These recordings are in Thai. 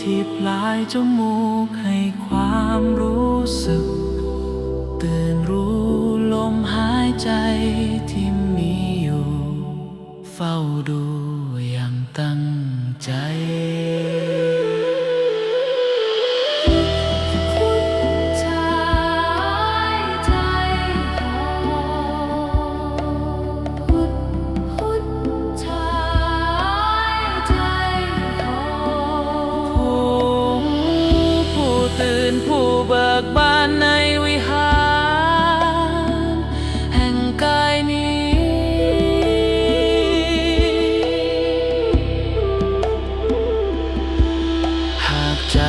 ที่ปลายจมูกให้ความรู้สึก ตื่นรู้ลมหายใจที่มีอยู่ เฝ้าดู หากใจ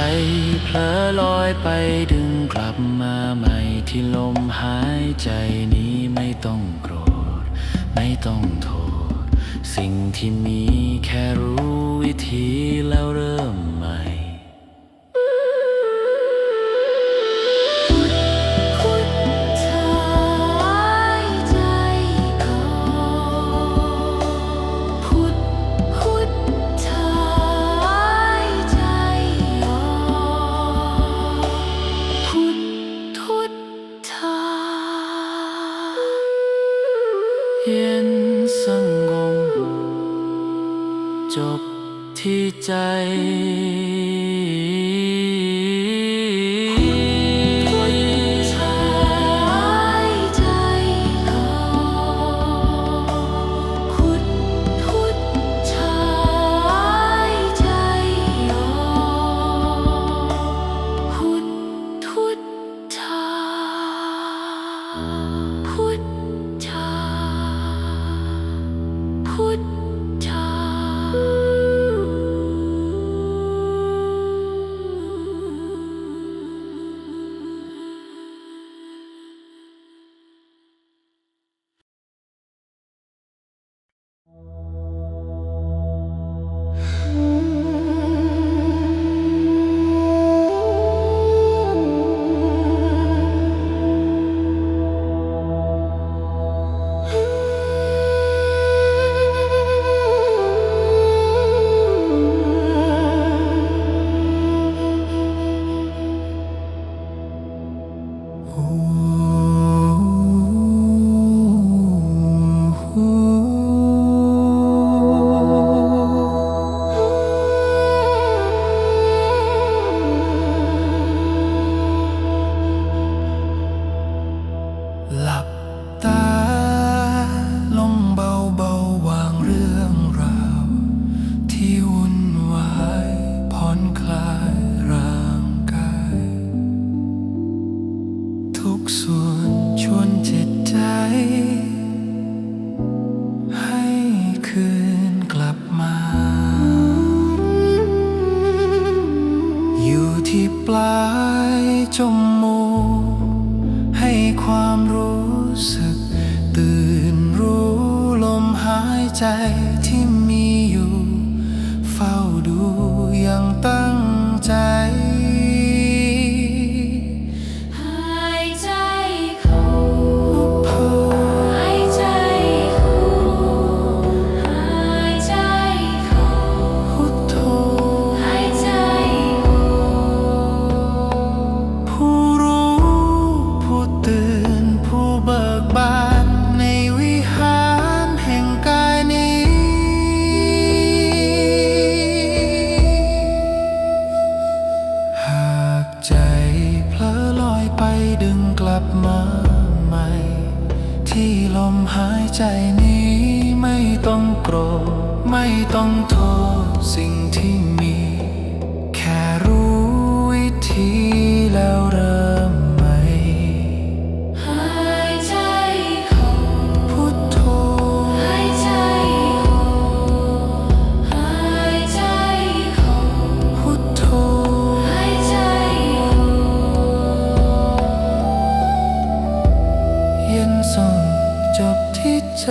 เผลอลอยไปดึงกลับมาใหม่ที่ลมหายใจนี้ไม่ต้องโกรธ ไม่ต้องโทษ สิ่งที่มีแค่รู้ I. ปลายจมูกให้ความรู้สึก ตื่นรู้ลมหายใจ ส่งจบที่ใจ